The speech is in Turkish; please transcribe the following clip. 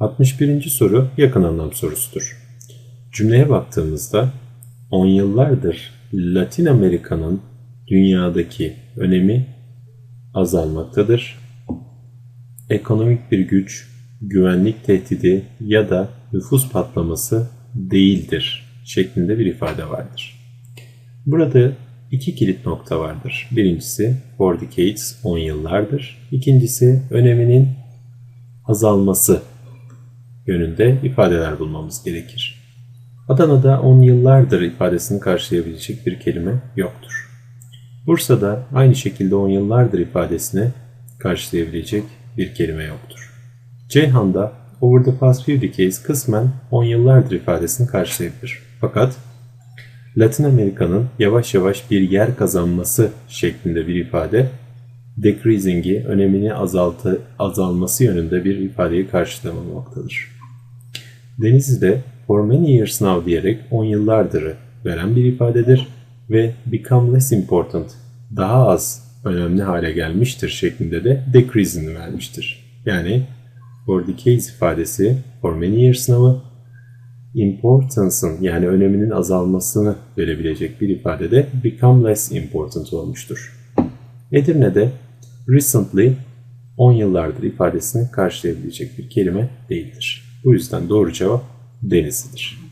61. soru yakın anlam sorusudur. Cümleye baktığımızda on yıllardır Latin Amerika'nın dünyadaki önemi azalmaktadır. Ekonomik bir güç, güvenlik tehdidi ya da nüfus patlaması değildir şeklinde bir ifade vardır. Burada iki kilit nokta vardır. Birincisi for decades 10 yıllardır. İkincisi öneminin azalması yönünde ifadeler bulmamız gerekir. Adana'da 10 yıllardır ifadesini karşılayabilecek bir kelime yoktur. Bursa'da aynı şekilde 10 yıllardır ifadesini karşılayabilecek bir kelime yoktur. Ceyhan'da over the past few decades kısmen 10 yıllardır ifadesini karşılayabilir. Fakat Latin Amerika'nın yavaş yavaş bir yer kazanması şeklinde bir ifade decreasing'i önemini azaltı, azalması yönünde bir ifadeyi karşılamamaktadır. Denizli'de for many years now diyerek 10 yıldardırı veren bir ifadedir ve become less important daha az önemli hale gelmiştir şeklinde de decreasing'i vermiştir. Yani for decades ifadesi for many years now'ı importance'ın yani öneminin azalmasını verebilecek bir ifadede become less important olmuştur. Edirne'de recently 10 yıllardır ifadesini karşılayabilecek bir kelime değildir. Bu yüzden doğru cevap Denizli'dir.